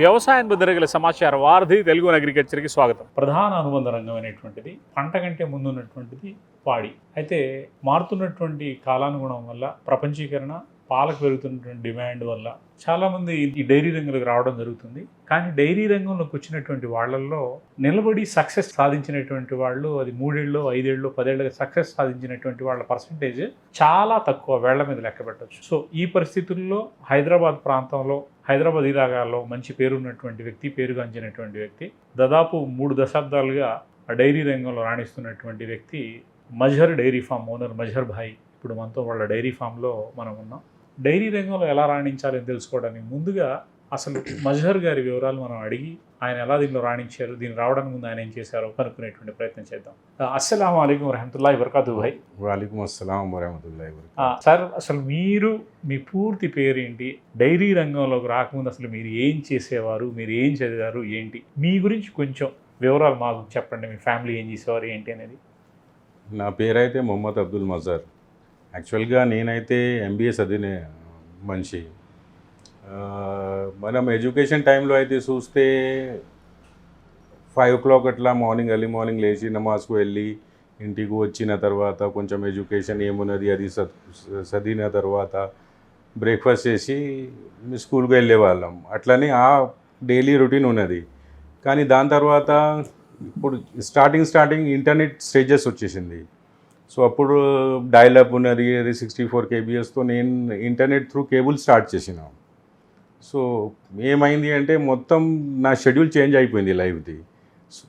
వ్యవసాయం బుద్ధరగల సమాచార వారధి తెలుగు అగ్రికల్చర్కి స్వాగతం. ప్రధాన అనుబంధ రంగం అనేటువంటిది పంట కంటే ముందు ఉన్నటువంటిది పాడి. అయితే మారుతున్నటువంటి కాలానుగుణం వల్ల ప్రపంచీకరణ పాలకు పెరుగుతున్నటువంటి డిమాండ్ వల్ల చాలామంది ఈ డైరీ రంగంలోకి రావడం జరుగుతుంది. కానీ డైరీ రంగంలోకి వచ్చినటువంటి వాళ్ళల్లో నిలబడి సక్సెస్ సాధించినటువంటి వాళ్ళు అది మూడేళ్ళు ఐదేళ్ళు పదేళ్ళకి సక్సెస్ సాధించినటువంటి వాళ్ళ పర్సంటేజ్ చాలా తక్కువ వేళ్ళ మీద లెక్క పెట్టచ్చు. సో ఈ పరిస్థితుల్లో హైదరాబాద్ ప్రాంతంలో హైదరాబాద్ ఇలాగాలో మంచి పేరున్నటువంటి వ్యక్తి పేరుగాంచినటువంటి వ్యక్తి దాదాపు మూడు దశాబ్దాలుగా ఆ డైరీ రంగంలో రాణిస్తున్నటువంటి వ్యక్తి Mazhar dairy farm owner Mazhar bhai. ఇప్పుడు మనతో వాళ్ళ డైరీ ఫామ్లో మనం ఉన్నాం. డైరీ రంగంలో ఎలా రాణించాలని తెలుసుకోవడానికి ముందుగా అసలు మజహర్ గారి వివరాలు మనం అడిగి ఆయన ఎలా దీనిలో రాణించారు దీన్ని రావడానికి ముందు ఆయన ఏం చేశారో కనుక్కునేటువంటి ప్రయత్నం చేద్దాం. అస్సలం అయికం వరహమతుల్లా వరకాతు భాయ్ వాలేకుమ్ అస్సలాం. ఆ, సార్ అసలు మీరు మీ పూర్తి పేరేంటి డైరీ రంగంలోకి రాకముందు అసలు మీరు ఏం చేసేవారు మీరు ఏం చదివారు ఏంటి? మీ గురించి కొంచెం వివరాలు మాకు చెప్పండి మీ ఫ్యామిలీ ఏం చేసేవారు ఏంటి అనేది. నా పేరైతే మొహమ్మద్ అబ్దుల్ మజార్. యాక్చువల్గా నేనైతే ఎంబీఏ చదివిన మనిషి. మనం ఎడ్యుకేషన్ టైంలో అయితే చూస్తే ఫైవ్ ఓ క్లాక్ అట్లా మార్నింగ్ ఎర్లీ మార్నింగ్ లేచి నమాజ్కు వెళ్ళి ఇంటికి వచ్చిన తర్వాత కొంచెం ఎడ్యుకేషన్ ఏమున్నది అది చదివిన తర్వాత బ్రేక్ఫాస్ట్ చేసి స్కూల్కి వెళ్ళే వాళ్ళం అట్లనే ఆ డైలీ రొటీన్ ఉన్నది. కానీ దాని తర్వాత ఇప్పుడు స్టార్టింగ్ స్టార్టింగ్ ఇంటర్నెట్ స్టేజెస్ వచ్చేసింది. సో అప్పుడు డైలప్ ఉన్నది అది సిక్స్టీ ఫోర్ కేబిఎస్తో నేను ఇంటర్నెట్ త్రూ కేబుల్ స్టార్ట్ చేసినాం. సో ఏమైంది అంటే మొత్తం నా షెడ్యూల్ చేంజ్ అయిపోయింది లైఫ్ది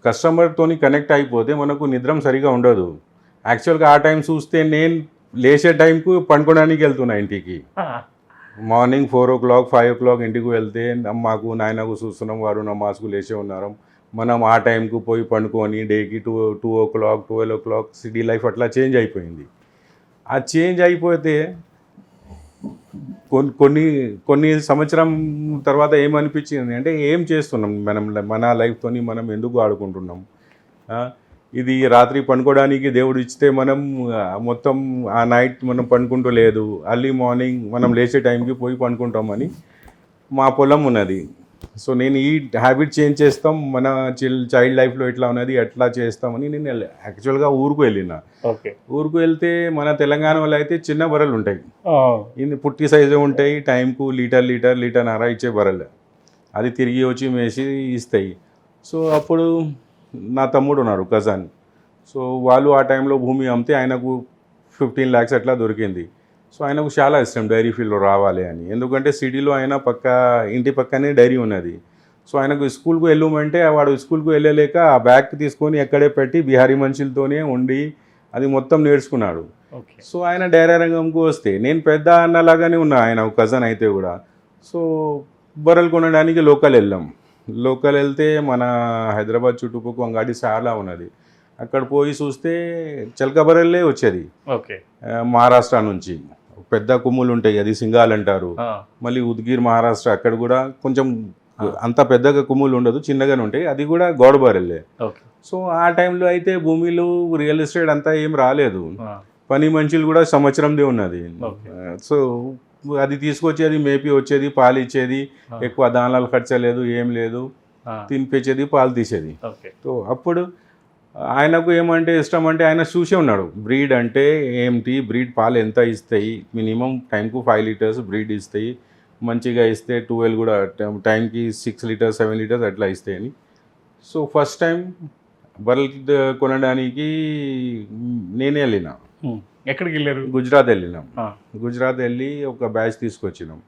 కస్టమర్తోని కనెక్ట్ అయిపోతే మనకు నిద్రం సరిగా ఉండదు. యాక్చువల్గా ఆ టైం చూస్తే నేను లేచే టైంకు పండుకోవడానికి వెళ్తున్నా ఇంటికి. Morning four o'clock five o'clock ఇంటికి వెళ్తే మాకు నాయనకు చూస్తున్నాం వారు నమాజ్కు లేచే ఉన్నారు. మనం ఆ టైంకు పోయి పండుకొని డేకి two two o'clock twelve o'clock city life అట్లా చేంజ్ అయిపోయింది. ఆ చేంజ్ అయిపోతే కొన్ని కొన్ని కొన్ని సంవత్సరం తర్వాత ఏమనిపించింది అంటే ఏం చేస్తున్నాం మనం మన లైఫ్తో మనం ఎందుకు ఆడుకుంటున్నాం? ఇది రాత్రి పండుకోవడానికి దేవుడు ఇస్తే మనం మొత్తం ఆ నైట్ మనం పండుకుంటూ లేదు. అర్లీ మార్నింగ్ మనం లేచే టైంకి పోయి పండుకుంటామని మా పొలం ఉన్నది. సో నేను ఈ హ్యాబిట్ చేంజ్ చేస్తాం మన చిల్ చైల్డ్ లైఫ్లో ఎట్లా ఉన్నది ఎట్లా చేస్తామని నేను యాక్చువల్గా ఊరుకు వెళ్ళిన. ఓకే. ఊరుకు వెళ్తే మన తెలంగాణలో అయితే చిన్న బర్రెలు ఉంటాయి. ఇన్ని పుట్టి సైజు ఉంటాయి టైంకు లీటర్ లీటర్ లీటర్ నర ఇచ్చే బర్రెలు. అది తిరిగి వచ్చి మేసి ఇస్తాయి. సో అప్పుడు నా తమ్ముడు ఉన్నాడు కజన్ సో వాళ్ళు ఆ టైంలో భూమి అమ్మితే ఆయనకు ఫిఫ్టీన్ ల్యాక్స్ అట్లా దొరికింది. సో ఆయనకు చాలా ఇష్టం డైరీ ఫీల్డ్లో రావాలి అని. ఎందుకంటే సిటీలో ఆయన పక్క ఇంటి పక్కనే డైరీ ఉన్నది. సో ఆయనకు స్కూల్కు వెళ్ళమంటే వాడు స్కూల్కు వెళ్ళలేక ఆ బ్యాగ్ తీసుకొని ఎక్కడే పెట్టి బిహారీ మనుషులతోనే ఉండి అది మొత్తం నేర్చుకున్నాడు. ఓకే. సో ఆయన డైరీ రంగంకు వస్తే నేను పెద్ద అన్నలాగానే ఉన్నా ఆయన కజన్ అయితే కూడా. సో బర్రెలు కొనడానికి లోకల్ వెళ్ళాం. లోకల్ వెళ్తే మన హైదరాబాద్ చుట్టుపక్కల అంగాడి చాలా ఉన్నది. అక్కడ పోయి చూస్తే చిలక బర్రెలే వచ్చేది. మహారాష్ట్ర నుంచి. పెద్ద కొమ్ములు ఉంటాయి అది సింగాల్ అంటారు. మళ్ళీ ఉద్గిర్ మహారాష్ట్ర అక్కడ కూడా కొంచెం అంత పెద్దగా కొమ్ములు ఉండదు చిన్నగానే ఉంటాయి. అది కూడా గోడ బర్రెలే ఓకే. సో ఆ టైంలో అయితే భూమిలో రియల్ ఎస్టేట్ అంతా ఏం రాలేదు. పని మనుషులు కూడా సంవత్సరందే ఉన్నది. సో అది తీసుకొచ్చి అది మేపి వచ్చేది పాలు ఇచ్చేది ఎక్కువ దానాలు ఖర్చు లేదు ఏం లేదు. తినిపించేది పాలు తీసేది. సో అప్పుడు ఆయనకు ఏమంటే ఇష్టం అంటే ఆయన చూసే ఉన్నాడు. బ్రీడ్ అంటే ఏంటి బ్రీడ్ పాలు ఎంత ఇస్తాయి? మినిమం టైంకు ఫైవ్ లీటర్స్ బ్రీడ్ ఇస్తాయి. మంచిగా ఇస్తే ట్వెల్వ్ కూడా టైంకి సిక్స్ లీటర్స్ సెవెన్ లీటర్స్ అట్లా ఇస్తాయని. సో ఫస్ట్ టైం బర్రెలు కొనడానికి నేనే వెళ్ళిన. ఎక్కడికి వెళ్ళారు? గుజరాత్ వెళ్ళినాం. గుజరాత్ వెళ్ళి ఒక బ్యాచ్ తీసుకొచ్చినాం.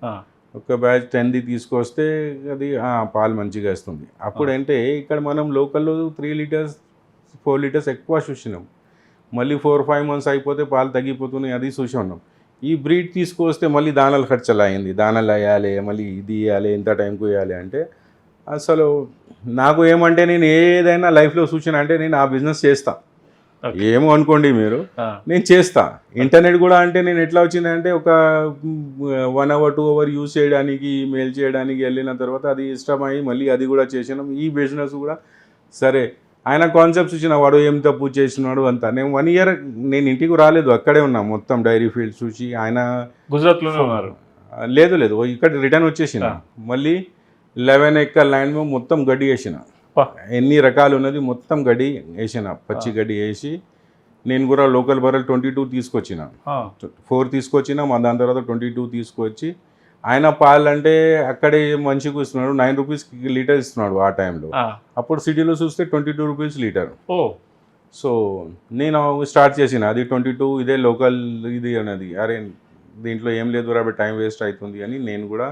ఒక బ్యాచ్ టెన్ది తీసుకొస్తే అది పాలు మంచిగా ఇస్తుంది అప్పుడు అంటే ఇక్కడ మనం లోకల్లో త్రీ లీటర్స్ ఫోర్ లీటర్స్ ఎక్కువ చూసినాం. మళ్ళీ ఫోర్ ఫైవ్ మంత్స్ అయిపోతే పాలు తగ్గిపోతున్నాయి అది చూసి ఉన్నాం ఈ బ్రీడ్ తీసుకొస్తే మళ్ళీ దానాలు ఖర్చులు అయింది. దానాలు వేయాలి మళ్ళీ ఇది ఇవ్వాలి ఎంత టైంకు వేయాలి అంటే అసలు నాకు ఏమంటే నేను ఏదైనా లైఫ్లో సూచన అంటే నేను ఆ బిజినెస్ చేస్తా. ఏమో అనుకోండి మీరు. నేను చేస్తా. ఇంటర్నెట్ కూడా అంటే నేను ఎట్లా వచ్చిందంటే ఒక one hour two hour use చేయడానికి మెయిల్ చేయడానికి వెళ్ళిన తర్వాత అది ఇష్టమై మళ్ళీ అది కూడా చేసినాం. ఈ బిజినెస్ కూడా సరే ఆయన కాన్సెప్ట్స్ ఇచ్చిన వాడు ఏం తప్పు చేసినాడు అంతా. నేను వన్ ఇయర్ నేను ఇంటికి రాలేదు అక్కడే ఉన్నా. మొత్తం డైరీ ఫీల్డ్ చూసి ఆయన గుజరాత్లోనే ఉన్నారు. లేదు లేదు. ఇక్కడ రిటర్న్ వచ్చేసిన. మళ్ళీ లెవెన్ ఎక్కర్ ల్యాండ్ మొత్తం గడ్డి వేసిన. ఎన్ని రకాలు ఉన్నది మొత్తం గడ్డి వేసిన. పచ్చి గడ్డి వేసి నేను కూడా లోకల్ బర్రెలు ట్వంటీ టూ తీసుకొచ్చిన ఫోర్ తీసుకొచ్చిన మా దాని తర్వాత ట్వంటీ టూ తీసుకొచ్చి ఆయన పాలు అంటే అక్కడే మంచిగా ఇస్తున్నాడు నైన్ రూపీస్ లీటర్ ఇస్తున్నాడు ఆ టైంలో అప్పుడు సిటీలో చూస్తే ట్వంటీ టూ రూపీస్ లీటర్. ఓ. సో నేను స్టార్ట్ చేసిన అది ట్వంటీ టూ ఇదే లోకల్ ఇది అన్నది. అరే దీంట్లో ఏం లేదు రాబట్టి టైం వేస్ట్ అవుతుంది అని నేను కూడా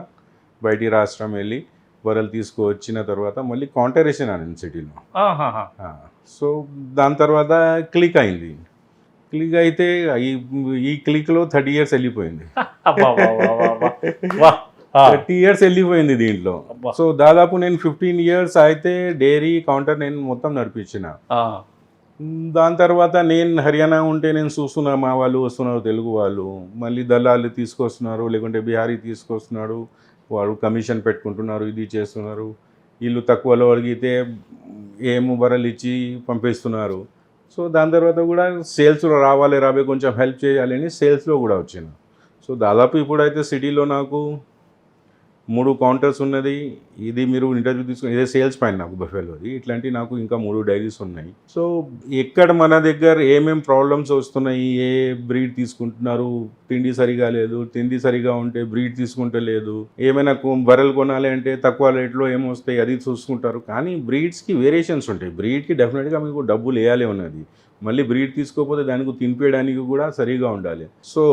బయటి రాష్ట్రం వెళ్ళి వరలు తీసుకువచ్చిన తర్వాత మళ్ళీ కౌంటర్ వేసిన నేను సిటీలో. సో దాని తర్వాత క్లిక్ అయింది. క్లిక్ అయితే ఈ ఈ క్లిక్లో థర్టీ ఇయర్స్ వెళ్ళిపోయింది. థర్టీ ఇయర్స్ వెళ్ళిపోయింది దీంట్లో. సో దాదాపు నేను ఫిఫ్టీన్ ఇయర్స్ అయితే డైరీ కౌంటర్ నేను మొత్తం నడిపించిన. దాని తర్వాత నేను హర్యానా ఉంటే నేను చూస్తున్నా మా వాళ్ళు వస్తున్నారు తెలుగు వాళ్ళు. మళ్ళీ దళాలు తీసుకొస్తున్నారు లేకుంటే బీహారీ తీసుకొస్తున్నాడు వాడు కమిషన్ పెట్టుకుంటున్నారు ఇది చేస్తున్నారు. వీళ్ళు తక్కువలో అడిగితే ఏమో బరలు ఇచ్చి పంపిస్తున్నారు. సో దాని తర్వాత కూడా సేల్స్లో రావాలి రాబోయే కొంచెం హెల్ప్ చేయాలి అని సేల్స్లో కూడా వచ్చిన. సో దాదాపు ఇప్పుడైతే సిటీలో నాకు మూడు కౌంటర్స్ ఉన్నది. ఇది మీరు ఇంటర్వ్యూ తీసుకుని ఇదే సేల్స్ పైన నాకు బఫెలోది. ఇట్లాంటి నాకు ఇంకా మూడు డైరీస్ ఉన్నాయి. సో ఎక్కడ మన దగ్గర ఏమేమి ప్రాబ్లమ్స్ వస్తున్నాయి ఏ బ్రీడ్ తీసుకుంటున్నారు తిండి సరిగా లేదు తిండి సరిగా ఉంటే బ్రీడ్ తీసుకుంటే లేదు ఏమైనా కొ- బర్రెలు కొనాలి అంటే తక్కువ రేట్లో ఏమొస్తాయి అది చూసుకుంటారు. కానీ బ్రీడ్స్కి వేరియేషన్స్ ఉంటాయి. బ్రీడ్కి డెఫినెట్గా మీకు డబ్బులు వేయాలి ఉన్నది మళ్ళీ బ్రీడ్ తీసుకోకపోతే దానికి తినిపేయడానికి కూడా సరిగా ఉండాలి. సో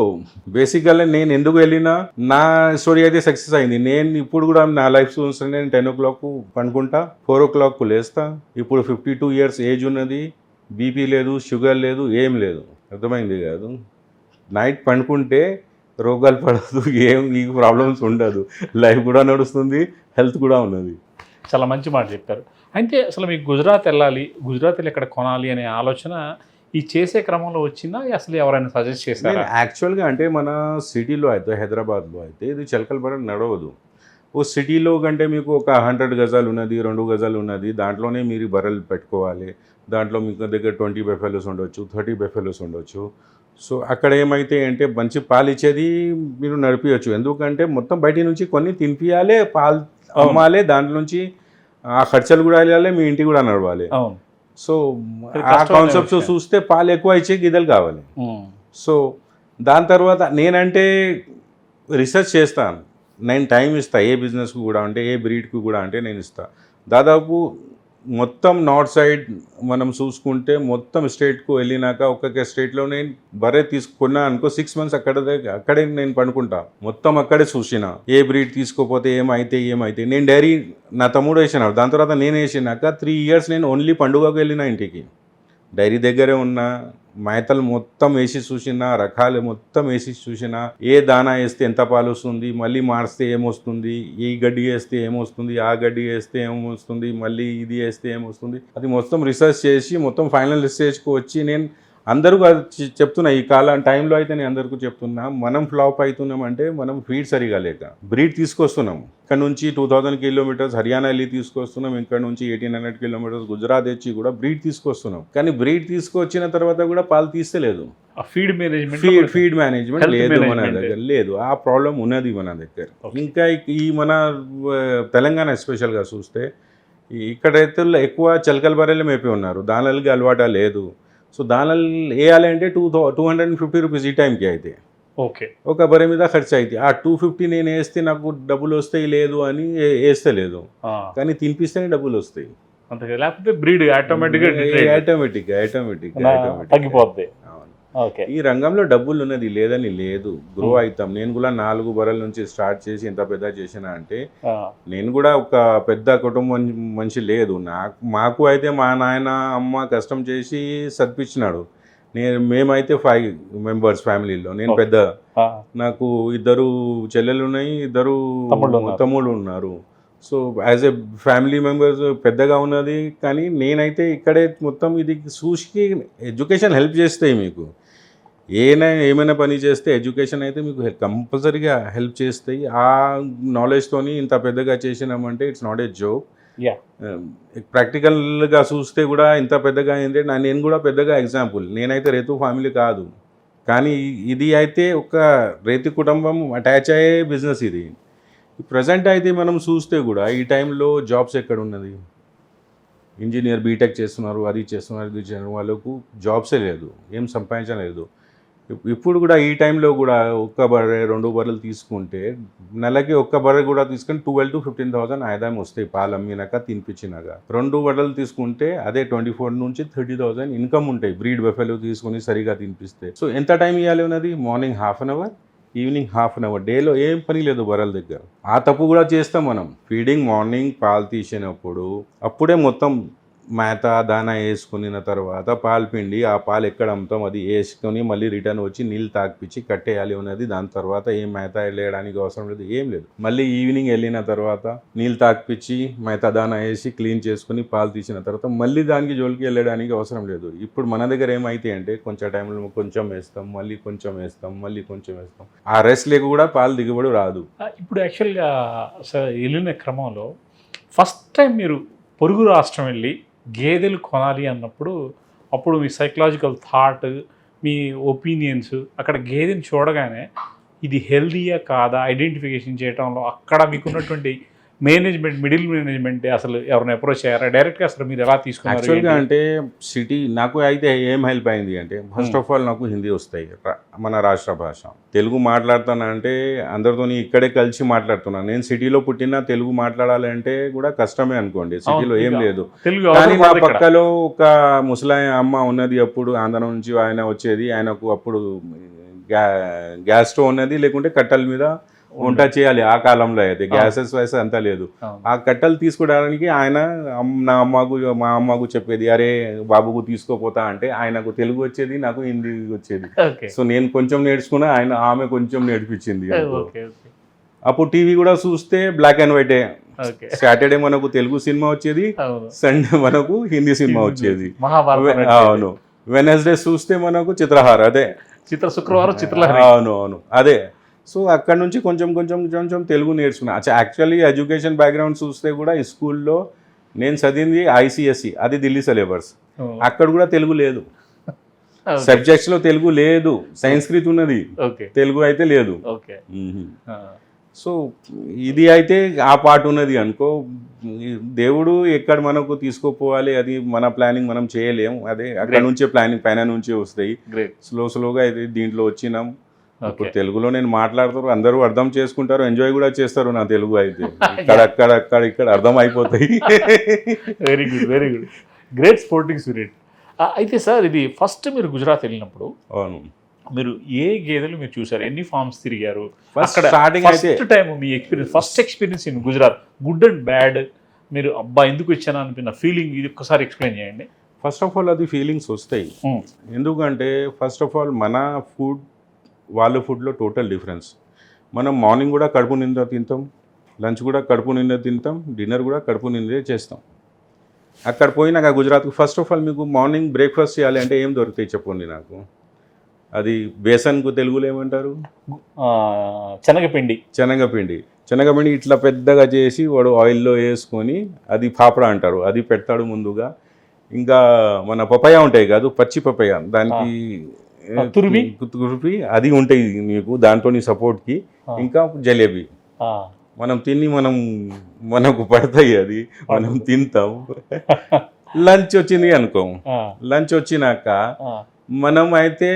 బేసికల్గా నేను ఎందుకు వెళ్ళినా నా స్టోరీ అయితే సక్సెస్ అయింది. నేను ఇప్పుడు కూడా నా లైఫ్ చూస్తే నేను టెన్ ఓ క్లాక్ పండుకుంటా ఫోర్ ఓ క్లాక్ లేస్తా. ఇప్పుడు ఫిఫ్టీ టూ ఇయర్స్ ఏజ్ ఉన్నది బీపీ లేదు షుగర్ లేదు ఏం లేదు. అర్థమైంది కాదు. నైట్ పండుకుంటే రోగాలు పడదు ఏం ఈ ప్రాబ్లమ్స్ ఉండదు. లైఫ్ కూడా నడుస్తుంది హెల్త్ కూడా ఉన్నది. చాలా మంచి మాట చెప్పారు. అయితే అసలు మీకు గుజరాత్ వెళ్ళాలి గుజరాత్ వెళ్ళి ఎక్కడ కొనాలి అనే ఆలోచన ఈ చేసే క్రమంలో వచ్చిందా? అసలు ఎవరైనా సజెస్ట్ చేశారు? యాక్చువల్గా అంటే మన సిటీలో అయితే హైదరాబాద్లో అయితే ఇది చిలకల నడవదు. ఓ సిటీలో కంటే మీకు ఒక హండ్రెడ్ గజాలు ఉన్నది రెండు గజాలు ఉన్నది దాంట్లోనే మీరు బర్రెలు పెట్టుకోవాలి దాంట్లో మీకు దగ్గర ట్వంటీ బెఫెలోస్ ఉండొచ్చు థర్టీ బెఫెలోస్ ఉండొచ్చు. సో అక్కడ ఏమైతే అంటే మంచి పాలు ఇచ్చేది మీరు నడిపించవచ్చు ఎందుకంటే మొత్తం బయట నుంచి కొన్ని తినిపించాలి పాలు అమ్మాలి దాంట్లో నుంచి ఆ ఖర్చులు కూడా వెళ్ళాలి మీ ఇంటికి కూడా నడవాలి. సో ఆ కాన్సెప్ట్స్. చూస్తే పాలు ఎక్కువ ఇచ్చే గిదలు కావాలి. సో దాని తర్వాత నేనంటే రీసెర్చ్ చేస్తాను. నేను టైం ఇస్తా ఏ బిజినెస్కి కూడా అంటే ఏ బ్రీడ్కి కూడా అంటే నేను ఇస్తా. దాదాపు మొత్తం నార్త్ సైడ్ మనం చూసుకుంటే మొత్తం స్టేట్కు వెళ్ళినాక ఒక్కొక్క స్టేట్లో నేను బరే తీసుకున్నా అనుకో సిక్స్ మంత్స్ అక్కడ దగ్గర- అక్కడే నేను పండుకుంటా. మొత్తం అక్కడే చూసిన. ఏ బ్రీడ్ తీసుకోపోతే ఏమైతే ఏమైతే. నేను డైరీ నా తమ్ముడు వేసిన దాని తర్వాత నేను వేసినాక త్రీ ఇయర్స్ నేను ఓన్లీ పండుగకు వెళ్ళిన ఇంటికి. డైరీ దగ్గరే ఉన్నా. మేతలు మొత్తం వేసి చూసినా రకాలు మొత్తం వేసి చూసినా ఏ దానా వేస్తే ఎంత పాలు వస్తుంది మళ్ళీ మార్స్తే ఏమొస్తుంది ఈ గడ్డి వేస్తే ఏమొస్తుంది ఆ గడ్డి వేస్తే ఏమొస్తుంది మళ్ళీ ఇది వేస్తే ఏమొస్తుంది. అది మొత్తం రీసెర్చ్ చేసి మొత్తం ఫైనల్ స్టేజ్కి వచ్చి నేను అందరూ చెప్తున్నా ఈ కాలం టైంలో అయితే నేను అందరికీ చెప్తున్నా మనం ఫ్లాప్ అవుతున్నాం అంటే మనం ఫీడ్ సరిగా లేక బ్రీడ్ తీసుకొస్తున్నాం. ఇక్కడ నుంచి టూ థౌజండ్ కిలోమీటర్స్ హర్యానా వెళ్ళి తీసుకొస్తున్నాం ఇక్కడ నుంచి ఎయిటీన్ హండ్రెడ్ కిలోమీటర్స్ గుజరాత్ వచ్చి కూడా బ్రీడ్ తీసుకొస్తున్నాం. కానీ బ్రీడ్ తీసుకొచ్చిన తర్వాత కూడా పాలు తీస్తలేదు. ఆ feed management feed feed management లేదు మన. దగ్గర లేదు. ఆ ప్రాబ్లం ఉన్నది మన దగ్గర. ఇంకా ఈ మన తెలంగాణ ఎస్పెషల్గా చూస్తే ఇక్కడ రైతులు ఎక్కువ చిలకల బర్రెలు మేపి ఉన్నారు. దానిలకి అలవాట లేదు. సో దానిలు వేయాలి అంటే two two hundred and fifty rupees ఈ టైంకి అయితే. ఓకే. ఒక బర్రె మీద ఖర్చు అయితే ఆ టూ ఫిఫ్టీ నేను వేస్తే నాకు డబ్బులు వస్తాయి లేదు అని వేస్తే లేదు. కానీ తినిపిస్తేనే డబ్బులు వస్తాయి. లేకపోతే బ్రీడ్ ఆటోమేటిక్గా ఆటోమేటిక్ ఆటోమేటిక్ తగ్గిపోద్ది. ఈ రంగంలో డబ్బులు ఉన్నది లేదని లేదు. గ్రో అవుతాం నేను కూడా నాలుగు బర్రెల నుంచి స్టార్ట్ చేసి ఎంత పెద్ద చేసిన అంటే నేను కూడా ఒక పెద్ద కుటుంబం మనిషి లేదు. నాకు మాకు అయితే మా నాయన అమ్మ కష్టం చేసి చదివించినాడు నేను మేమైతే ఫైవ్ మెంబర్స్ ఫ్యామిలీలో. నేను. పెద్ద. నాకు ఇద్దరు చెల్లెలు ఉన్నాయి ఇద్దరు. తమ్ముళ్ళు ఉన్నారు. So as a family members పెద్దగా ఉన్నది. కానీ నేనైతే ఇక్కడే మొత్తం ఇది చూసి ఎడ్యుకేషన్ హెల్ప్ చేస్తాయి మీకు. ఏనా ఏమైనా పని చేస్తే ఎడ్యుకేషన్ అయితే మీకు కంపల్సరీగా హెల్ప్ చేస్తాయి. ఆ నాలెడ్జ్తోని ఇంత పెద్దగా చేసినామంటే ఇట్స్ నాట్ ఏ జోక్. ప్రాక్టికల్గా చూస్తే కూడా ఇంత పెద్దగా అయింది నేను కూడా పెద్దగా ఎగ్జాంపుల్ నేనైతే రైతు ఫ్యామిలీ కాదు. కానీ ఇది అయితే ఒక రైతు కుటుంబం అటాచ్ అయ్యే బిజినెస్ ఇది. ప్రజెంట్ అయితే మనం చూస్తే కూడా ఈ టైంలో జాబ్స్ ఎక్కడ ఉన్నది? ఇంజనీర్ బీటెక్ చేస్తున్నారు అది చేస్తున్నారు ఇది చేస్తున్నారు వాళ్ళకు జాబ్సే లేదు. ఏం సంపాదించలేదు. ఇప్పుడు కూడా ఈ టైంలో కూడా ఒక్క బర్రె రెండు బర్రెలు తీసుకుంటే నెలకి ఒక్క బర్రె కూడా తీసుకొని ట్వెల్వ్ టు ఫిఫ్టీన్ థౌసండ్ ఆదాయం వస్తాయి పాలు అమ్మినాక తినిపించినాక రెండు బర్రెలు తీసుకుంటే అదే ట్వంటీ ఫోర్ నుంచి థర్టీ థౌసండ్ ఇన్కమ్ ఉంటాయి. బ్రీడ్ బెఫెలు తీసుకొని సరిగా తినిపిస్తే. సో ఎంత టైం ఇవ్వాలి ఉన్నది? Morning half an hour evening half an hour. డేలో ఏం పని లేదు బర్రెల దగ్గర. ఆ తప్పు కూడా చేస్తాం మనం. ఫీడింగ్ మార్నింగ్ పాలు తీసినప్పుడు అప్పుడే మొత్తం మేత దానా వేసుకున్న తర్వాత పాలు పిండి ఆ పాలు ఎక్కడ అమ్ముతాం అది వేసుకొని మళ్ళీ రిటర్న్ వచ్చి నీళ్ళు తాకిపించి కట్టేయాలి ఉన్నది దాని తర్వాత ఏం మేత వెళ్ళడానికి అవసరం లేదు ఏం లేదు. మళ్ళీ ఈవినింగ్ వెళ్ళిన తర్వాత నీళ్ళు తాకిపించి మేత దానా వేసి క్లీన్ చేసుకుని పాలు తీసిన తర్వాత మళ్ళీ దానికి జోలికి వెళ్ళడానికి అవసరం లేదు. ఇప్పుడు మన దగ్గర ఏమైతే అంటే కొంచెం టైంలో కొంచెం వేస్తాం మళ్ళీ కొంచెం వేస్తాం మళ్ళీ కొంచెం వేస్తాం. ఆ రెస్ట్ లేక కూడా పాలు దిగుబడి రాదు. ఇప్పుడు యాక్చువల్గా వెళ్ళిన క్రమంలో ఫస్ట్ టైం మీరు పొరుగు రాష్ట్రం వెళ్ళి గేదెలు కొనాలి అన్నప్పుడు అప్పుడు మీ సైకలాజికల్ థాట్ మీ ఒపీనియన్స్ అక్కడ గేదెని చూడగానే ఇది హెల్దీయా కాదా ఐడెంటిఫికేషన్ చేయడంలో అక్కడ మీకున్నటువంటి మేనేజ్మెంట్ మిడిల్ మేనేజ్మెంట్ అసలు ఎవరిని అప్రోచ్ అయ్యారా డైరెక్ట్గా అసలు మీరు ఎలా తీసుకున్నారు యాక్చువల్గా? అంటే సిటీ నాకు అయితే ఏం హెల్ప్ అయింది అంటే ఫస్ట్ ఆఫ్ ఆల్ నాకు హిందీ వస్తాయి మన రాష్ట్ర భాష తెలుగు మాట్లాడుతానంటే అందరితో ఇక్కడే కలిసి మాట్లాడుతున్నాను నేను సిటీలో పుట్టిన తెలుగు మాట్లాడాలి అంటే కూడా కష్టమే అనుకోండి సిటీలో ఏం లేదు కానీ మా. పక్కలో ఒక ముసలాయ అమ్మ ఉన్నది అప్పుడు ఆంధ్ర నుంచి ఆయన వచ్చేది ఆయనకు అప్పుడు గ్యా గ్యాస్ స్టవ్ ఉన్నది లేకుంటే కట్టెల మీద వంట చేయాలి ఆ కాలంలో అయితే. గ్యాసెస్ వైస్ అంతా లేదు. ఆ కట్టెలు తీసుకోవడానికి ఆయన నా అమ్మకు మా అమ్మకు చెప్పేది అరే బాబుకు తీసుకోపోతా అంటే ఆయనకు తెలుగు వచ్చేది నాకు హిందీ వచ్చేది. సో నేను కొంచెం నేర్చుకున్నా ఆయన ఆమె కొంచెం నేర్పించింది అప్పుడు టీవీ కూడా చూస్తే బ్లాక్ అండ్ వైటే సాటర్డే మనకు తెలుగు సినిమా వచ్చేది సండే మనకు హిందీ సినిమా వచ్చేది. అవును. వెనస్డే చూస్తే మనకు చిత్రహార అదే. చిత్ర శుక్రవారం చిత్రలహరి అవును అవును. అదే. సో అక్కడ నుంచి కొంచెం కొంచెం కొంచెం తెలుగు నేర్చుకున్నా. అచ్చా యాక్చువల్లీ ఎడ్యుకేషన్ బ్యాక్గ్రౌండ్ చూస్తే కూడా ఈ స్కూల్లో నేను చదివింది ఐసిఎస్సి అది ఢిల్లీ సిలబస్ అక్కడ కూడా తెలుగు లేదు. సబ్జెక్ట్స్లో తెలుగు లేదు. సంస్కృత్ ఉన్నది. తెలుగు అయితే లేదు. సో ఇది అయితే ఆ పార్ట్ ఉన్నది అనుకో దేవుడు ఎక్కడ మనకు తీసుకుపోవాలి అది మన ప్లానింగ్ మనం చేయలేం. అదే అక్కడ. నుంచే ప్లానింగ్ పైన నుంచే వస్తాయి. స్లో స్లోగా అయితే దీంట్లో వచ్చినాం. ఇప్పుడు తెలుగులో నేను మాట్లాడతారు అందరూ అర్థం చేసుకుంటారు ఎంజాయ్ కూడా చేస్తారు నా తెలుగు అయితే. ఇక్కడ అక్కడ అక్కడ ఇక్కడ అర్థం అయిపోతాయి. Very good very good great sporting spirit అయితే సార్ ఇది ఫస్ట్ మీరు గుజరాత్ వెళ్ళినప్పుడు అవును. మీరు ఏ గేదెలు మీరు చూసారు ఎన్ని ఫార్మ్స్ తిరిగారు? Starting first time me experience first experience in Gujarat good and bad మీరు అబ్బా ఎందుకు వచ్చాను అనిపిన ఫీలింగ్ ఇది ఒక్కసారి ఎక్స్ప్లెయిన్ చేయండి. ఫస్ట్ ఆఫ్ ఆల్ అది ఫీలింగ్స్ వస్తాయి. ఎందుకంటే ఫస్ట్ ఆఫ్ ఆల్ మన ఫుడ్ వాళ్ళ ఫుడ్లో టోటల్ డిఫరెన్స్. మనం మార్నింగ్ కూడా కడుపు నిండా తింటాం లంచ్ కూడా కడుపు నిండా తింటాం డిన్నర్ కూడా కడుపు నిండే చేస్తాం. అక్కడ పోయినాక గుజరాత్కు ఫస్ట్ ఆఫ్ ఆల్ మీకు మార్నింగ్ బ్రేక్ఫాస్ట్ చేయాలి అంటే ఏం దొరుకుతాయి చెప్పండి నాకు? అది బేసన్కు తెలుగులో ఏమంటారు? శనగపిండి. శనగపిండి. శనగపిండి ఇట్లా పెద్దగా చేసి వాడు ఆయిల్లో వేసుకొని అది పాపడ అంటారు అది పెడతాడు ముందుగా. ఇంకా మన పపయ ఉంటాయి కాదు పచ్చి పపయ. దానికి తురిమి? తురిపి అది ఉంటాయి మీకు దాంతో సపోర్ట్కి. ఇంకా జలేబీ. మనం తిని మనం మనకు పడతాయి అది. మనం తింటాం. లంచ్ వచ్చింది అనుకో. లంచ్ వచ్చినాక మనం అయితే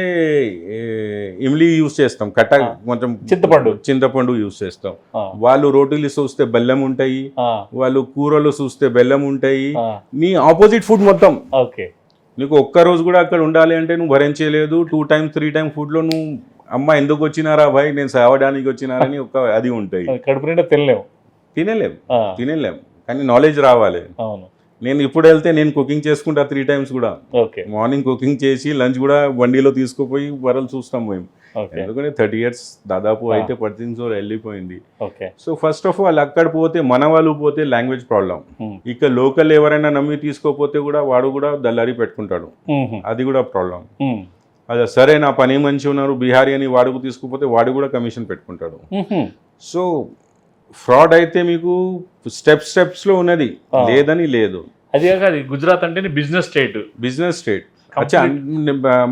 ఇమ్లీ యూస్ చేస్తాం. కట్ట. కొంచెం చింతపండు. చింతపండు యూస్ చేస్తాం. వాళ్ళు రోటీలు చూస్తే బెల్లం ఉంటాయి. వాళ్ళు కూరలు చూస్తే బెల్లం ఉంటాయి. నీ ఆపోజిట్ ఫుడ్ మొత్తం. ఓకే. నీకు ఒక్క రోజు కూడా అక్కడ ఉండాలి అంటే నువ్వు భరించలేదు. టూ టైమ్స్ త్రీ టైమ్ ఫుడ్లో నువ్వు అమ్మ ఎందుకు వచ్చినారా భాయ్ నేను సావడానికి వచ్చినారని ఒక అది ఉంటాయి. కడుపు నిండా తినలేము తినలేం. ఆ, తినలేం. కానీ నాలెడ్జ్ రావాలి. అవును. నేను ఇప్పుడు వెళ్తే నేను కుకింగ్ చేసుకుంటా త్రీ టైమ్స్ కూడా. ఓకే మార్నింగ్ కుకింగ్ చేసి లంచ్ కూడా బండిలో తీసుకుపోయి వరలు చూస్తాం మేము. ఎందుకంటే థర్టీ ఇయర్స్ దాదాపు ఆ. అయితే పడుతుంది సో వెళ్ళిపోయింది. Okay so first of all అక్కడ పోతే మన వాళ్ళు పోతే లాంగ్వేజ్ ప్రాబ్లం ఉమ్, ఇక లోకల్ ఎవరైనా నమ్మి తీసుకోపోతే కూడా వాడు కూడా దల్లారి పెట్టుకుంటాడు. ఉమ్, అది కూడా ప్రాబ్లం ఉమ్, అదే సరే నా పని మంచి ఉన్నారు బీహారీ అని వాడుకు తీసుకుపోతే వాడు కూడా కమిషన్ పెట్టుకుంటాడు. సో ఫ్రాడ్ అయితే మీకు స్టెప్ స్టెప్స్లో ఉన్నది. లేదని లేదు. అది కాక అది గుజరాత్ అంటేనే బిజినెస్ స్టేట్ బిజినెస్ స్టేట్ అచ్చా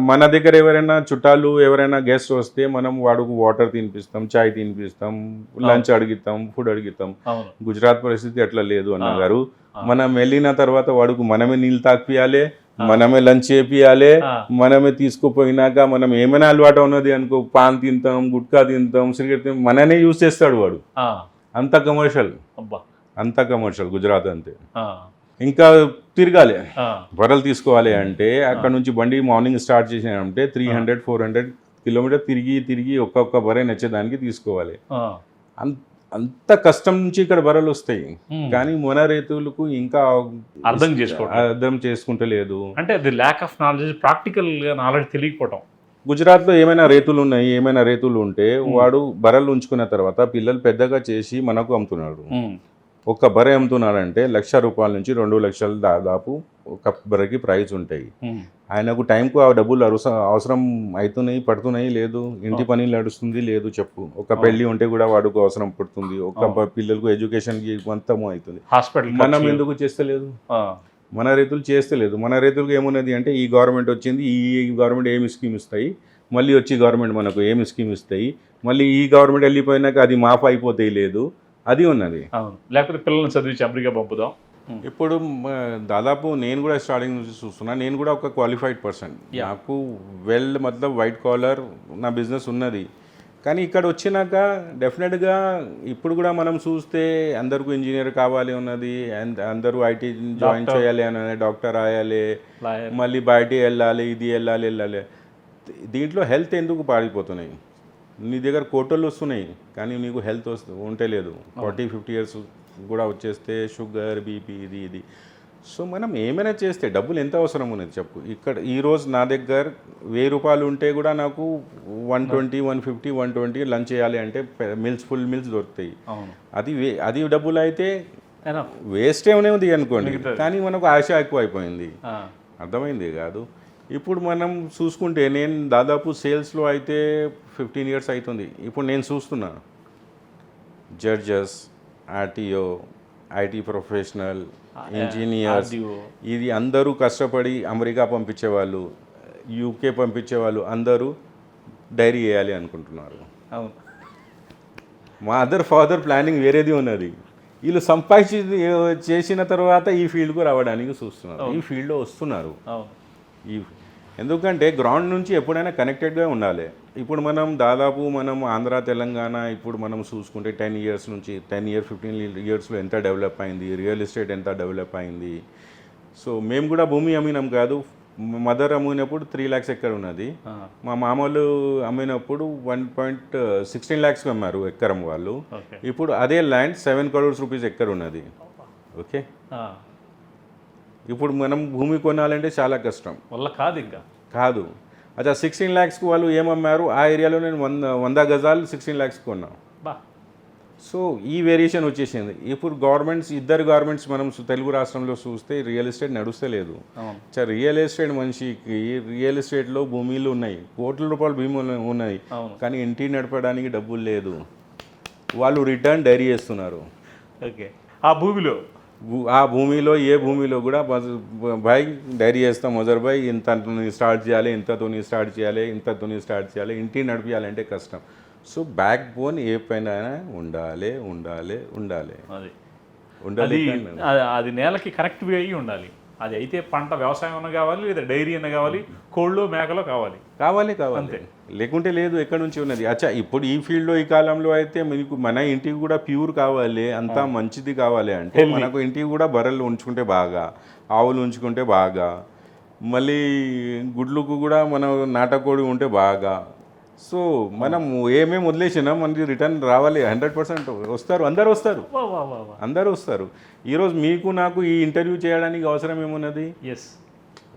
మన దగ్గర ఎవరైనా చుట్టాలు ఎవరైనా గెస్ట్ వస్తే మనం వాడుకు వాటర్ తినిపిస్తాం చాయ్ తినిపిస్తాం లంచ్ అడిగిస్తాం ఫుడ్ అడిగిస్తాం. అవును. గుజరాత్ పరిస్థితి అట్లా లేదు అన్న ఆ. గారు ఆ. మనం వెళ్ళిన తర్వాత వాడుకు మనమే నీళ్ళు తాగిపియాలి మనమే లంచ్ చేపియాలి మనమే తీసుకుపోయినాక మనం ఏమైనా అలవాటు ఉన్నది అనుకో పాన్ తింటాం గుట్కా తింటాం సిగరెట్ తింటాం మననే యూజ్ చేస్తాడు వాడు. అంత కమర్షియల్ అబ్బా. అంత కమర్షియల్ గుజరాత్ అంతే. ఇంకా తిరగాలి. ఆ, వరలు తీసుకోవాలి అంటే అక్కడ నుంచి బండి మార్నింగ్ స్టార్ట్ చేసినామంటే three hundred four hundred kilometer తిరిగి తిరిగి ఒక్కొక్క బరే నచ్చేదానికి తీసుకోవాలి. అంత కష్టం నుంచి ఇక్కడ బరలు వస్తాయి. కానీ మన రైతులకు ఇంకా అర్థం చేసుకోవట్లేదు. అర్థం చేసుకుంటలేదు. అంటే అది ల్యాక్ ఆఫ్ నాలెడ్జ్ ప్రాక్టికల్గా నాలెడ్జ్ తెలియకపోవటం. గుజరాత్లో ఏమైనా రేతులు ఉన్నాయి ఏమైనా రేతులు ఉంటే వాడు బరలు ఉంచుకున్న తర్వాత పిల్లలు పెద్దగా చేసి మనకు అమ్ముతున్నాడు. ఒక్క బర్రె అమ్ముతున్నాడంటే లక్ష రూపాయల నుంచి రెండు లక్షలు దాదాపు ఒక బర్రెకి ప్రైస్ ఉంటాయి. ఆయనకు టైంకు ఆ డబ్బులు అరుస అవసరం అవుతున్నాయి పడుతున్నాయి లేదు. ఇంటి పని నడుస్తుంది లేదు చెప్పు. ఒక పెళ్ళి ఉంటే కూడా వాడుకు అవసరం పడుతుంది. ఒక పిల్లలకు ఎడ్యుకేషన్కి మొత్తము అవుతుంది. హాస్పిటల్ మనం. ఎందుకు చేస్తలేదు? మన రైతులు చేస్తలేదు మన రైతులకు ఏమున్నది అంటే ఈ గవర్నమెంట్ వచ్చింది ఈ గవర్నమెంట్ ఏమి స్కీమ్ ఇస్తాయి మళ్ళీ వచ్చి గవర్నమెంట్ మనకు ఏమి స్కీమ్ ఇస్తాయి మళ్ళీ ఈ గవర్నమెంట్ వెళ్ళిపోయినాక అది మాఫ్ అయిపోతాయి లేదు. అది ఉన్నది. అవును. లేకపోతే పిల్లల్ని చదివించి అమెరికా పంపుదాం. ఇప్పుడు దాదాపు నేను కూడా స్టార్టింగ్ నుంచి చూస్తున్నా నేను కూడా ఒక క్వాలిఫైడ్ పర్సన్. నాకు వెల్ మతలబ్ వైట్ కాలర్ నా బిజినెస్ ఉన్నది. కానీ ఇక్కడ వచ్చినాక డెఫినెట్గా ఇప్పుడు కూడా మనం చూస్తే అందరికీ ఇంజనీర్ కావాలి ఉన్నది అండ్ అందరూ ఐటీ జాయిన్. చేయాలి అని డాక్టర్ అయ్యాలి మళ్ళీ బయటికి వెళ్ళాలి ఇది వెళ్ళాలి వెళ్ళాలి. దీంట్లో హెల్త్ ఎందుకు పాడిపోతున్నాయి? నీ దగ్గర కోటలు వస్తున్నాయి కానీ నీకు హెల్త్ వస్తు ఉంటే లేదు. ఫార్టీ ఫిఫ్టీ ఇయర్స్ కూడా వచ్చేస్తే షుగర్ బీపీ ఇది ఇది. సో మనం ఏమైనా చేస్తే డబ్బులు ఎంత అవసరం ఉన్నది చెప్పు. ఇక్కడ ఈ రోజు నా దగ్గర వెయ్యి రూపాయలు ఉంటే కూడా నాకు one twenty one fifty one twenty lunch చేయాలి అంటే మిల్స్ ఫుల్ మిల్స్ దొరుకుతాయి. అది అది డబ్బులు అయితే వేస్ట్ ఏమనే ఉంది అనుకోండి. కానీ మనకు ఆశ ఎక్కువ అయిపోయింది అర్థమైంది కాదు. ఇప్పుడు మనం చూసుకుంటే నేను దాదాపు సేల్స్లో అయితే ఫిఫ్టీన్ ఇయర్స్ అవుతుంది. ఇప్పుడు నేను చూస్తున్నా. Judges RTO IT professional engineers. ఇది అందరూ కష్టపడి అమెరికా పంపించేవాళ్ళు యూకే పంపించేవాళ్ళు అందరూ డైరీ వేయాలి అనుకుంటున్నారు. అవును. మా అదర్ ఫాదర్ ప్లానింగ్ వేరేది ఉన్నది. వీళ్ళు సంపాదించి చేసిన తర్వాత ఈ ఫీల్డ్కు రావడానికి చూస్తున్నారు. ఈ ఫీల్డ్లో వస్తున్నారు. ఈ ఎందుకంటే గ్రౌండ్ నుంచి ఎప్పుడైనా కనెక్టెడ్గా ఉండాలి. ఇప్పుడు మనం దాదాపు మనం ఆంధ్ర తెలంగాణ ఇప్పుడు మనం చూసుకుంటే టెన్ ఇయర్స్ నుంచి టెన్ ఇయర్ ఫిఫ్టీన్ ఇయర్స్లో ఎంత డెవలప్ అయింది రియల్ ఎస్టేట్ ఎంత డెవలప్ అయింది. సో మేము కూడా భూమి అమ్మినాం కాదు. మదర్ అమ్మినప్పుడు త్రీ ల్యాక్స్ ఎక్కడ ఉన్నది? మా మామూలు అమ్మినప్పుడు వన్ పాయింట్ సిక్స్టీన్ ల్యాక్స్కి అమ్మారు ఎక్కరం వాళ్ళు. ఇప్పుడు అదే ల్యాండ్ సెవెన్ కరోడ్స్ రూపీస్ ఎక్కడ ఉన్నది? ఓకే? ఇప్పుడు మనం భూమి కొనాలంటే చాలా కష్టం. వల్ల కాదు ఇంకా. కాదు. అచ్చా సిక్స్టీన్ ల్యాక్స్కి వాళ్ళు ఏమమ్మారు? ఆ ఏరియాలో నేను వంద వంద గజాలు సిక్స్టీన్ ల్యాక్స్ కొన్నా. బా. సో ఈ వేరియేషన్ వచ్చేసింది. ఇప్పుడు గవర్నమెంట్స్ ఇద్దరు గవర్నమెంట్స్ మనం తెలుగు రాష్ట్రంలో చూస్తే రియల్ ఎస్టేట్ నడుస్తలేదు. రియల్ ఎస్టేట్ మనిషికి రియల్ ఎస్టేట్లో భూమిలు ఉన్నాయి. కోట్ల రూపాయల భూములు ఉన్నాయి. కానీ ఇంటి నడపడానికి డబ్బులు లేదు. వాళ్ళు రిటర్న్ డైరీ చేస్తున్నారు. ఓకే. ఆ భూమిలో ఆ భూమిలో ఏ భూమిలో కూడా భాయ్ డైరీ చేస్తాం మొదర్ భాయ్ ఇంత స్టార్ట్ చేయాలి ఇంతతో స్టార్ట్ చేయాలి ఇంతతో స్టార్ట్ చేయాలి ఇంటి నడిపించాలంటే కష్టం. సో బ్యాక్ బోన్ ఏ పైన ఉండాలి ఉండాలి ఉండాలి. అది. ఉండాలి అది నేలకి కరెక్ట్ అయ్యి ఉండాలి. అది అయితే పంట వ్యవసాయం అన్న కావాలి లేదా డైరీ అన్న కావాలి కోళ్ళు మేకలో కావాలి. కావాలి కావాలి. లేకుంటే లేదు ఎక్కడి నుంచి ఉన్నది? అచ్చా ఇప్పుడు ఈ ఫీల్డ్లో ఈ కాలంలో అయితే మీకు మన ఇంటికి కూడా ప్యూర్ కావాలి అంతా మంచిది కావాలి అంటే మనకు ఇంటికి కూడా బర్రెలు ఉంచుకుంటే బాగా ఆవులు ఉంచుకుంటే బాగా మళ్ళీ గుడ్లకు కూడా మనం నాటకోడి ఉంటే బాగా సో మనం ఏమేమి వదిలేసినా మనకి రిటర్న్ రావాలి హండ్రెడ్ పర్సెంట్ వస్తారు అందరు వస్తారు. అందరూ వస్తారు. ఈరోజు మీకు నాకు ఈ ఇంటర్వ్యూ చేయడానికి అవసరం ఏమున్నది? ఎస్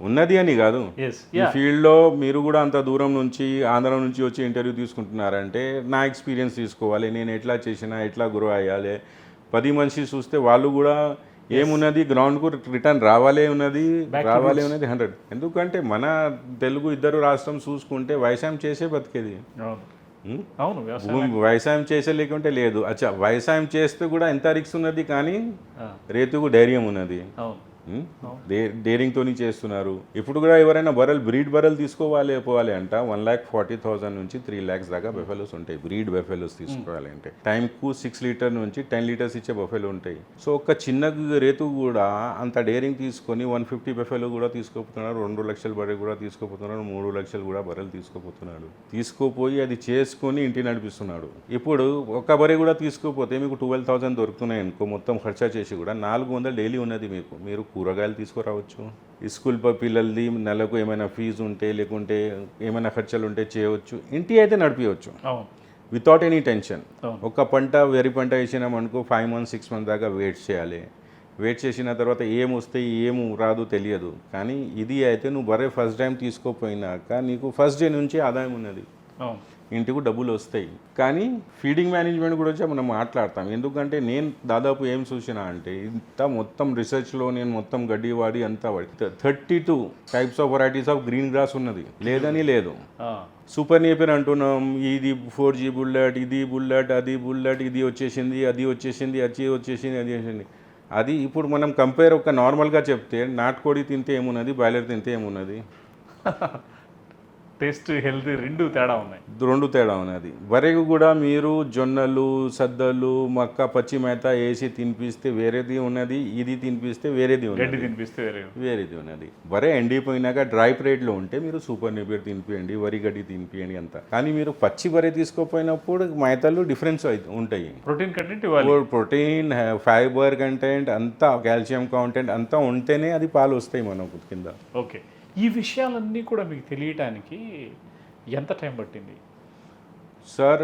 ఉన్నది అని కాదు. ఈ ఫీల్డ్లో మీరు కూడా అంత దూరం నుంచి ఆంధ్ర నుంచి వచ్చి ఇంటర్వ్యూ తీసుకుంటున్నారంటే నా ఎక్స్పీరియన్స్ తీసుకోవాలి నేను ఎట్లా చేసినా ఎట్లా గ్రో అయ్యాలి. పది మనిషి చూస్తే వాళ్ళు కూడా ఏమున్నది? గ్రౌండ్కు రిటర్న్ రావాలే ఉన్నది రావాలే ఉన్నది హండ్రెడ్ ఎందుకంటే మన తెలుగు ఇద్దరు రాష్ట్రం చూసుకుంటే వ్యవసాయం చేసే బతికేది. అవును. వ్యవసాయం చేసే లేకుంటే లేదు. అచ్చా వ్యవసాయం చేస్తే కూడా ఎంత రిక్స్ ఉన్నది కానీ రైతుకు ధైర్యం ఉన్నది. అవును డేరింగ్తోని చేస్తున్నారు. ఇప్పుడు కూడా ఎవరైనా బర్రెలు బ్రీడ్ బర్రెలు తీసుకోవాలి పోవాలి అంట వన్ ల్యాక్ ఫార్టీ థౌసండ్ నుంచి త్రీ ల్యాక్స్ దాకా బెఫెలోస్ ఉంటాయి. బ్రీడ్ బెఫెలోస్ తీసుకోవాలి అంటే. టైంకు సిక్స్ లీటర్ నుంచి టెన్ లీటర్స్ ఇచ్చే బఫెలో ఉంటాయి. సో ఒక చిన్న రేతు కూడా అంత డేరింగ్ తీసుకొని వన్ ఫిఫ్టీ బెఫెలో కూడా తీసుకోపోతున్నారు రెండు లక్షల బర్రె కూడా తీసుకోపోతున్నారు మూడు లక్షలు కూడా బర్రెలు తీసుకోపోతున్నాడు తీసుకోపోయి అది చేసుకొని ఇంటి నడిపిస్తున్నాడు. ఇప్పుడు ఒక బర్రె కూడా తీసుకోపోతే మీకు ట్వెల్వ్ థౌసండ్ దొరుకుతున్నాయి అనుకో మొత్తం ఖర్చా చేసి కూడా నాలుగు వందలు డైలీ ఉన్నది మీకు. మీరు కూరగాయలు తీసుకురావచ్చు. స్కూల్ ప- పిల్లలది నెలకు ఏమైనా ఫీజు ఉంటే లేకుంటే ఏమైనా ఖర్చులు ఉంటే చేయవచ్చు. ఇంటి అయితే నడిపించవచ్చు వితౌట్ ఎనీ టెన్షన్. ఒక పంట వరి పంట వేసినాం అనుకో ఫైవ్ మంత్స్ సిక్స్ మంత్స్ దాకా వెయిట్ చేయాలి. వెయిట్ చేసిన తర్వాత ఏం వస్తే ఏం రాదు తెలియదు. కానీ ఇది అయితే నువ్వు బరే ఫస్ట్ టైం తీసుకోపోయినాక నీకు ఫస్ట్ డే నుంచి ఆదాయం ఉన్నది. ఇంటికి డబ్బులు వస్తాయి. కానీ ఫీడింగ్ మేనేజ్మెంట్ గురించి మనం మాట్లాడతాం. ఎందుకంటే నేను దాదాపు ఏం చూసినా అంటే ఇంత మొత్తం రీసెర్చ్లో నేను మొత్తం గడ్డి వాడి అంతా వాడి. Thirty two types of varieties of green grass ఉన్నది. లేదని లేదు. సూపర్ నేపర్ అంటున్నాం. ఇది ఫోర్ జీ బుల్లెట్ ఇది బుల్లెట్ అది బుల్లెట్ ఇది వచ్చేసింది అది వచ్చేసింది అది వచ్చేసింది అది వచ్చేసింది. అది ఇప్పుడు మనం కంపేర్ ఒక నార్మల్గా చెప్తే నాటుకోడి తింటే ఏమున్నది? బాయిలర్ తింటే ఏమున్నది? టేస్ట్ హెల్త్ రెండు తేడా ఉన్నాయి. రెండు తేడా ఉన్నది వరకు కూడా మీరు జొన్నలు సద్దలు మక్క పచ్చి మేత వేసి తినిపిస్తే వేరేది ఉన్నది ఇది తినిపిస్తే వేరేది గడ్డి ఉన్నది తినిపిస్తే వేరే వేరేది ఉన్నది. వరే ఎండిపోయినాక డ్రై లో ఉంటే మీరు సూపర్ నిబిర్ తినిపియండి వరి గడ్డి తినిపియండి అంత. కానీ మీరు పచ్చి వరి తీసుకోపోయినప్పుడు మేతలు డిఫరెన్స్ ఉంటాయి. Protein content protein fiber content అంతా కాల్షియం కాంటెంట్ అంతా ఉంటేనే అది పాలు వస్తాయి మనకు కింద. ఓకే. ఈ విషయాలన్నీ కూడా మీకు తెలియటానికి ఎంత టైం పట్టింది? సార్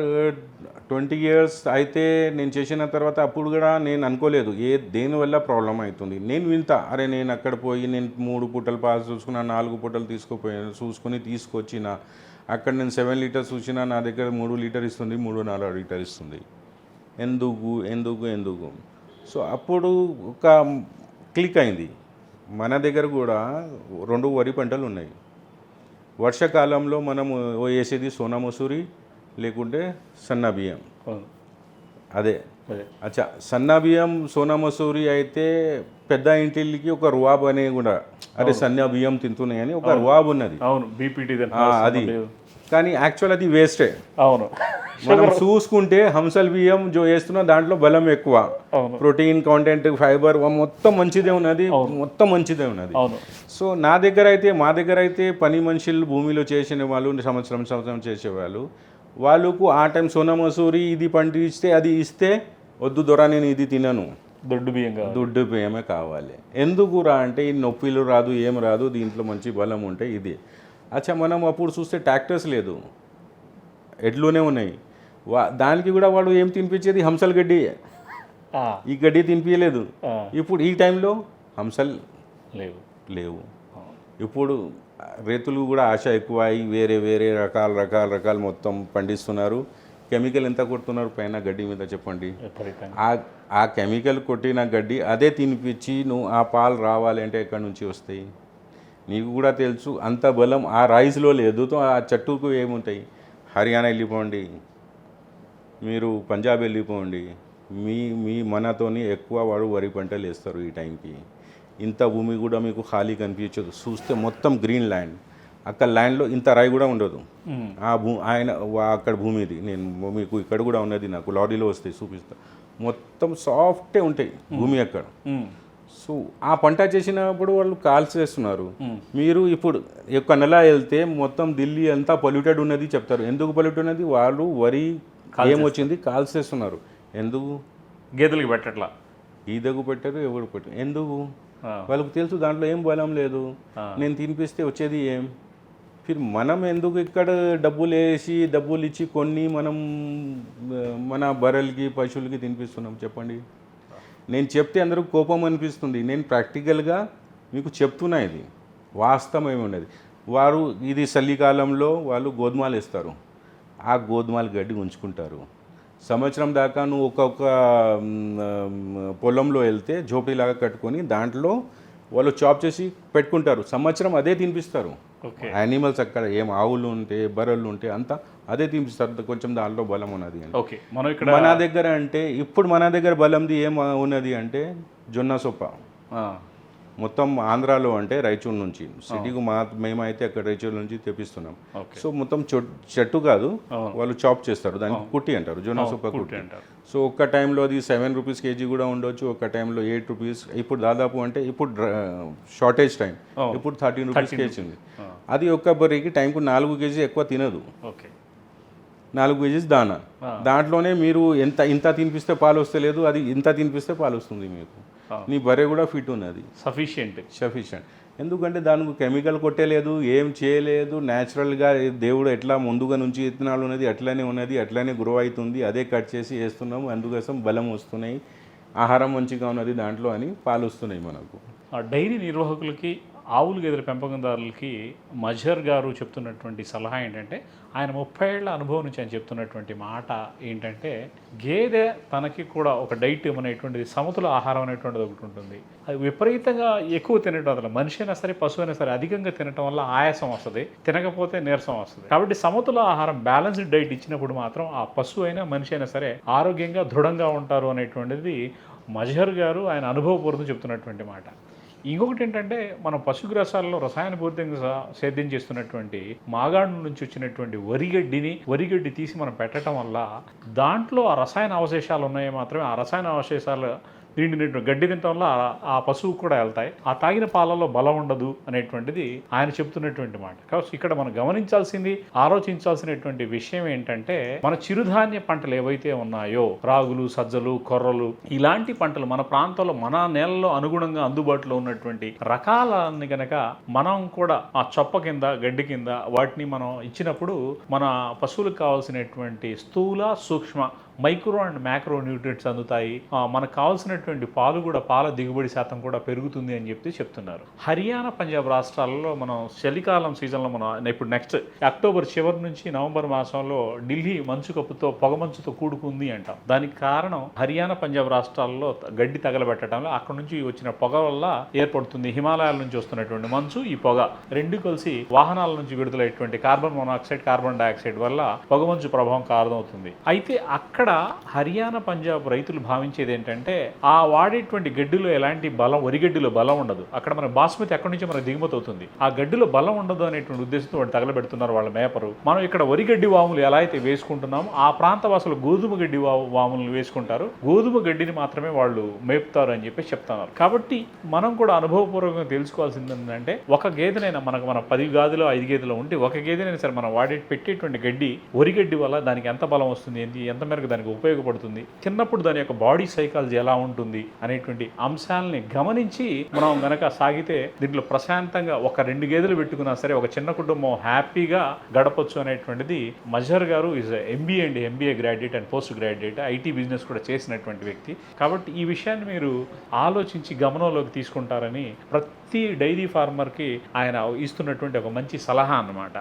ట్వంటీ ఇయర్స్ అయితే నేను చేసిన తర్వాత అప్పుడు కూడా నేను అనుకోలేదు ఏ దేనివల్ల ప్రాబ్లం అవుతుంది? నేను వింటా అరే నేను అక్కడ పోయి నేను మూడు పూటలు పాస్ చూసుకున్నా నాలుగు పూటలు తీసుకుపోయాను చూసుకుని తీసుకొచ్చిన అక్కడ నేను సెవెన్ లీటర్స్ చూసినా నా దగ్గర మూడు లీటర్ ఇస్తుంది మూడు నాలుగు లీటర్ ఇస్తుంది. ఎందుకు ఎందుకు ఎందుకు? సో అప్పుడు ఒక క్లిక్ అయింది. మన దగ్గర కూడా రెండు వరి పంటలు ఉన్నాయి. వర్షాకాలంలో మనం వేసేది సోనా మసూరి లేకుంటే సన్న బియ్యం. అదే. అదే. అచ్చా సన్న బియ్యం సోనా మసూరి అయితే పెద్ద ఇంటికి ఒక రువాబ్ అనే కూడా అరే సన్న బియ్యం తింటున్నాయని ఒక రువాబ్ ఉన్నది. అవును బీపీటీ అది. కానీ యాక్చువల్ అది వేస్టే. అవును. మనం చూసుకుంటే హంసల్ బియ్యం జో వేస్తున్నా దాంట్లో బలం ఎక్కువ. ప్రోటీన్ కాంటెంట్ ఫైబర్ మొత్తం మంచిదే ఉన్నది. మొత్తం మంచిదే ఉన్నది. సో నా దగ్గర అయితే మా దగ్గర అయితే పని మనుషులు భూమిలో చేసిన వాళ్ళు సంవత్సరం సంవత్సరం చేసేవాళ్ళు. వాళ్ళకు ఆ టైం సోనా మసూరి ఇది పండిస్తే అది ఇస్తే వద్దు దొర నేను ఇది తినను. దొడ్డు బియ్యం దుడ్డు బియ్యమే కావాలి. ఎందుకు రా అంటే ఈ నొప్పిలు రాదు ఏం రాదు దీంట్లో మంచి బలం ఉంటే ఇది. అచ్చా మనం అప్పుడు చూస్తే ట్రాక్టర్స్ లేదు. ఎడ్లునే ఉన్నాయి. దానికి కూడా వాడు ఏం తినిపించేది? హంసల్ గడ్డి. ఈ గడ్డి తినిపించలేదు ఇప్పుడు ఈ టైంలో హంసల్ లేవు. లేవు. ఇప్పుడు రైతులు కూడా ఆశ ఎక్కువ అయి వేరే వేరే రకాల రకాల రకాలు మొత్తం పండిస్తున్నారు. కెమికల్ ఎంత కొడుతున్నారు పైన గడ్డి మీద చెప్పండి? ఆ ఆ కెమికల్ కొట్టిన గడ్డి అదే తినిపించి నువ్వు ఆ పాలు రావాలి అంటే ఎక్కడి నుంచి వస్తాయి? నీకు కూడా తెలుసు అంత బలం ఆ రైస్లో లేదు ఆ చెట్టుకు ఏముంటాయి? హర్యానా వెళ్ళిపోండి. మీరు పంజాబ్ వెళ్ళిపోండి. మీ మీ మనతోని ఎక్కువ వాడు వరి పంటలు వేస్తారు ఈ టైంకి. ఇంత భూమి కూడా మీకు ఖాళీ కనిపించదు. చూస్తే మొత్తం గ్రీన్ ల్యాండ్. అక్కడ ల్యాండ్లో ఇంత రాయి కూడా ఉండదు. ఆ భూ ఆయన అక్కడ భూమి ఇది నేను మీకు ఇక్కడ కూడా ఉన్నది నాకు. లారీలో వస్తాయి చూపిస్తా. మొత్తం సాఫ్టే ఉంటాయి భూమి అక్కడ. సో ఆ పంట చేసినప్పుడు వాళ్ళు కాల్స్ చేస్తున్నారు. మీరు ఇప్పుడు ఒక నెల వెళ్తే మొత్తం ఢిల్లీ అంతా పొల్యూటెడ్ ఉన్నది చెప్తారు. ఎందుకు పొల్యూటెడ్ ఉన్నది? వాళ్ళు వరి ఏమొచ్చింది? కాల్స్ చేస్తున్నారు. ఎందుకు? గేదెలకి పెట్టట్లా. ఈదగు పెట్టారు ఎవరు పెట్టారు ఎందుకు? వాళ్ళకు తెలుసు దాంట్లో ఏం బలం లేదు. నేను తినిపిస్తే వచ్చేది ఏం? ఫిర్ మనం ఎందుకు ఇక్కడ డబ్బులు వేసి డబ్బులు ఇచ్చి కొన్ని మనం మన బర్రెలకి పశువులకి తినిపిస్తున్నాం? చెప్పండి. నేను చెప్తే అందరూ కోపం అనిపిస్తుంది. నేను ప్రాక్టికల్గా మీకు చెప్తున్నా ఇది. వాస్తవం ఏమి వారు ఇది చలికాలంలో వాళ్ళు గోధుమలు వేస్తారు. ఆ గోధుమలు గడ్డి ఉంచుకుంటారు. సంవత్సరం దాకా నువ్వు ఒక్కొక్క పొలంలో వెళ్తే జోపడీలాగా కట్టుకొని దాంట్లో వాళ్ళు చాప్ చేసి పెట్టుకుంటారు. సంవత్సరం అదే తినిపిస్తారు. ఓకే. యానిమల్స్ అక్కడ ఏం ఆవులు ఉంటే బర్రెలు ఉంటే అంతా అదే తినిపిస్తారు. కొంచెం దాంట్లో బలం ఉన్నది ఓకే. మనం ఇక్కడ మన దగ్గర అంటే ఇప్పుడు మన దగ్గర బలంది ఏం ఉన్నది అంటే జొన్న సొప్ప. మొత్తం ఆంధ్రాలో అంటే రాయచూరు నుంచి సిటీకి మా మేమైతే అక్కడ రాయచూరు నుంచి తెప్పిస్తున్నాం. సో మొత్తం చెట్టు కాదు. వాళ్ళు చాప్ చేస్తారు దానికి కుట్టి అంటారు జొన్న సొప్ప కుట్టి సో ఒక్క టైంలో అది సెవెన్ రూపీస్ కేజీ కూడా ఉండొచ్చు ఒక టైంలో ఎయిట్ రూపీస్. ఇప్పుడు దాదాపు అంటే ఇప్పుడు షార్టేజ్ టైం. ఇప్పుడు థర్టీన్ రూపీస్ కేజీ ఉంది. అది ఒక్క బర్రెకి టైంకు నాలుగు కేజీ ఎక్కువ తినదు. ఓకే. నాలుగు కేజీస్ దానా. దాంట్లోనే మీరు ఎంత ఇంత తినిపిస్తే పాలు వస్తలేదు అది ఇంత తినిపిస్తే పాలు వస్తుంది మీకు. నీ బర్రె కూడా ఫిట్ ఉన్నది. సఫిషియంట్ సఫిషియంట్ ఎందుకంటే దానికి కెమికల్ కొట్టలేదు ఏం చేయలేదు. న్యాచురల్గా దేవుడు ఎట్లా ముందుగా నుంచి ఇత్తనాలు ఉన్నది అట్లనే ఉన్నది అట్లనే గ్రో అవుతుంది. అదే కట్ చేసి వేస్తున్నాము. అందుకోసం బలం వస్తున్నాయి. ఆహారం మంచిగా ఉన్నది దాంట్లో అని పాలు వస్తున్నాయి మనకు. ఆ డైరీ నిర్వాహకులకి ఆవులు గేదెల పెంపకందారులకి మజర్ గారు చెప్తున్నటువంటి సలహా ఏంటంటే ఆయన ముప్పై ఏళ్ళ అనుభవం నుంచి ఆయన చెప్తున్నటువంటి మాట ఏంటంటే గేదె తనకి కూడా ఒక డైట్ అనేటువంటిది సమతుల ఆహారం అనేటువంటిది ఒకటి ఉంటుంది. అది విపరీతంగా ఎక్కువ తినడం అసలు మనిషి అయినా సరే పశువు అయినా సరే అధికంగా తినటం వల్ల ఆయాసం వస్తుంది తినకపోతే నీరసం వస్తుంది. కాబట్టి సమతుల ఆహారం బ్యాలెన్స్డ్ డైట్ ఇచ్చినప్పుడు మాత్రం ఆ పశువు అయినా మనిషి అయినా సరే ఆరోగ్యంగా దృఢంగా ఉంటారు అనేటువంటిది మజహర్ గారు ఆయన అనుభవపూర్వకం చెప్తున్నటువంటి మాట. ఇంకొకటి ఏంటంటే మనం పశుగ్రాసాలలో రసాయనపూరితంగా సేద్యం చేస్తున్నటువంటి మాగాడు నుంచి వచ్చినటువంటి వరిగడ్డిని వరిగడ్డి తీసి మనం పెట్టడం వల్ల దాంట్లో ఆ రసాయన అవశేషాలు ఉన్నాయి మాత్రమే. ఆ రసాయన అవశేషాలు నిండినటువంటి గడ్డి తినటం వల్ల ఆ- పశువు కూడా వెళ్తాయి. ఆ తాగిన పాలలో బలం ఉండదు అనేటువంటిది ఆయన చెప్తున్నటువంటి మాట. కాబట్టి ఇక్కడ మనం గమనించాల్సింది ఆలోచించాల్సినటువంటి విషయం ఏంటంటే మన చిరుధాన్య పంటలు ఏవైతే ఉన్నాయో రాగులు సజ్జలు కొర్రలు ఇలాంటి పంటలు మన ప్రాంతంలో మన నేలలో అనుగుణంగా అందుబాటులో ఉన్నటువంటి రకాలని గనక మనం కూడా ఆ చొప్ప కింద గడ్డి కింద వాటిని మనం ఇచ్చినప్పుడు మన పశువులకు కావాల్సినటువంటి స్థూల సూక్ష్మ మైక్రో అండ్ మ్యాక్రో న్యూట్రియంట్స్ అందుతాయి. మనకు కావాల్సినటువంటి పాలు కూడా పాల దిగుబడి శాతం కూడా పెరుగుతుంది అని చెప్పి చెప్తున్నారు. హర్యానా పంజాబ్ రాష్ట్రాలలో మనం చలికాలం సీజన్లో మనం ఇప్పుడు నెక్స్ట్ అక్టోబర్ చివరి నుంచి నవంబర్ మాసంలో ఢిల్లీ మంచు కప్పుతో పొగ మంచుతో కూడుకుంది అంటాం. దానికి కారణం హర్యానా పంజాబ్ రాష్ట్రాల్లో గడ్డి తగలబెట్టడంలో అక్కడ నుంచి వచ్చిన పొగ వల్ల ఏర్పడుతుంది హిమాలయాల నుంచి వస్తున్నటువంటి మంచు ఈ పొగ. రెండు కలిసి వాహనాల నుంచి విడుదలైనటువంటి కార్బన్ మోనాక్సైడ్ కార్బన్ డైఆక్సైడ్ వల్ల పొగమంచు ప్రభావం కారణమవుతుంది. అయితే అక్కడ హర్యానా పంజాబ్ రైతులు భావించేది ఏంటంటే ఆ వాడేటువంటి గడ్డిలో ఎలాంటి బలం వరిగడ్డిలో బలం ఉండదు. అక్కడ మన బాస్మతి అక్కడి నుంచి మనకు దిగుమతి అవుతుంది. ఆ గడ్డిలో బలం ఉండదు అనేటువంటి ఉద్దేశంతో వాళ్ళు తగలబెడుతున్నారు వాళ్ళ మేపరు. మనం ఇక్కడ వరిగడ్డి వాములు ఎలా అయితే వేసుకుంటున్నామో ఆ ప్రాంత వాసులు గోధుమ గడ్డి వాములు వేసుకుంటారు. గోధుమ గడ్డిని మాత్రమే వాళ్ళు మేపుతారు అని చెప్పి చెప్తున్నారు. కాబట్టి మనం కూడా అనుభవపూర్వకంగా తెలుసుకోవాల్సింది ఏంటంటే ఒక గేదెనైనా మనకు మన పది గాదిలో ఐదు గేదెలో ఉంటే ఒక గేదెనైనా సరే మనం వాడే పెట్టేటువంటి గడ్డి వరిగడ్డి వల్ల దానికి ఎంత బలం వస్తుంది ఏంటి ఎంత మేరకు దానికి ఉపయోగపడుతుంది. చిన్నప్పుడు దాని యొక్క బాడీ సైకాలజీ ఎలా ఉంటుంది అనేటువంటి అంశాలని గమనించి మనం గనక సాగితే దీంట్లో ప్రశాంతంగా ఒక రెండు గేదెలు పెట్టుకున్నా సరే ఒక చిన్న కుటుంబం హ్యాపీగా గడపచ్చు అనేటువంటిది మజర్ గారు ఇస్ ఎంబీఏ అండి. MBA graduate and post graduate IT business కూడా చేసినటువంటి వ్యక్తి. కాబట్టి ఈ విషయాన్ని మీరు ఆలోచించి గమనంలోకి తీసుకుంటారని ప్రతి డైరీ ఫార్మర్కి ఆయన ఇస్తున్నటువంటి ఒక మంచి సలహా అన్నమాట.